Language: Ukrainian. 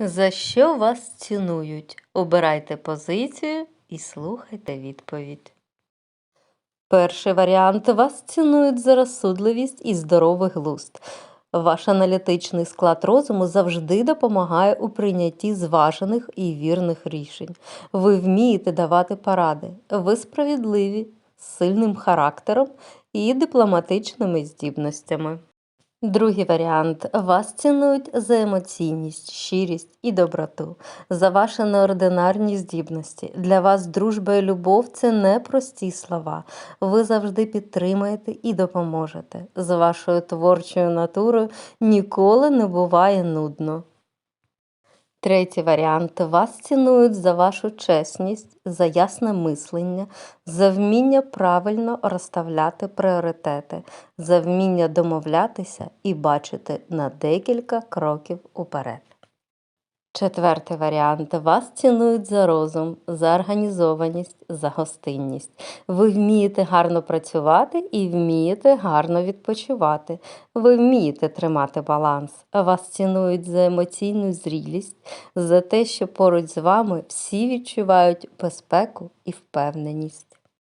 За що вас цінують? Обирайте позицію і слухайте відповідь. Перший варіант вас цінують за розсудливість і здоровий глузд. Ваш аналітичний склад розуму завжди допомагає у прийнятті зважених і вірних рішень. Ви вмієте давати поради. Ви справедливі, з сильним характером і дипломатичними здібностями. Другий варіант. Вас цінують за емоційність, щирість і доброту, за ваші неординарні здібності. Для вас дружба і любов це не прості слова. Ви завжди підтримаєте і допоможете. З вашою творчою натурою ніколи не буває нудно. Третій варіант. Вас цінують за вашу чесність, за ясне мислення, за вміння правильно розставляти пріоритети, за вміння домовлятися і бачити на декілька кроків уперед. Четвертий варіант. Вас цінують за розум, за організованість, за гостинність. Ви вмієте гарно працювати і вмієте гарно відпочивати. Ви вмієте тримати баланс. Вас цінують за емоційну зрілість, за те, що поруч з вами всі відчувають безпеку і впевненість.